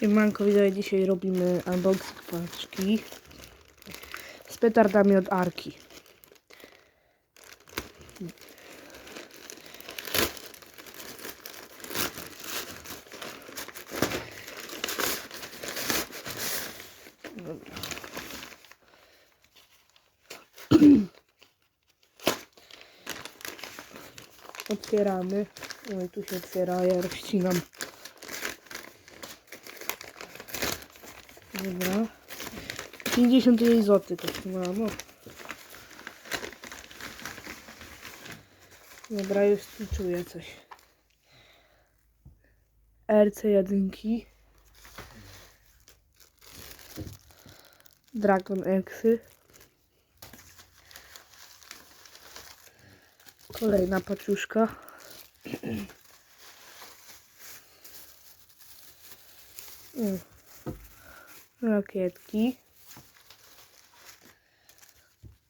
Siemanko, widzowie, dzisiaj robimy unboxing paczki z petardami od Arki. Otwieramy. Oj, tu się otwiera, ja rozcinam. Dobra. 59 zł kosztowała, no. Dobra, już tu czuję coś. RC1. Dragon Exy. Kolejna paczuszka. Mm rakietki,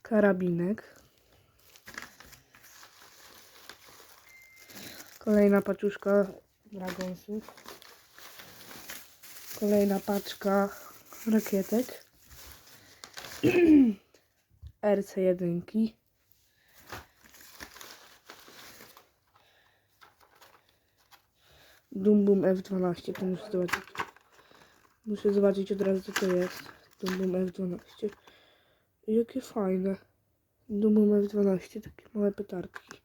karabinek, kolejna paczuszka dragonsów, kolejna paczka rakietek, RC1, Dum Bum F12, to muszę zobaczyć. Muszę zobaczyć od razu co to jest. Dumbum F12. Jakie fajne. Dumbum F12, takie małe petarki.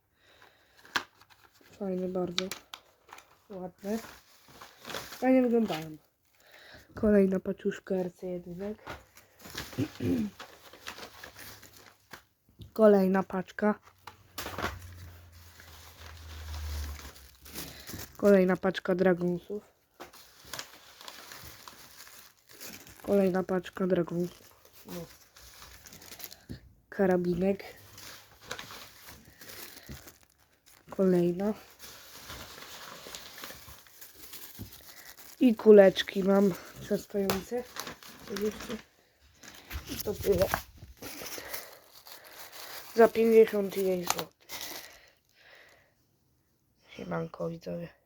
Fajne bardzo. Ładne. Fajnie wyglądają. Kolejna paczuszka RC1. Kolejna paczka. Kolejna paczka dragonsów. Kolejna paczka dragon. No. Karabinek. Kolejna. I kuleczki mam przestające. I to tyle. Za 59 zł. Siemanko widzowie.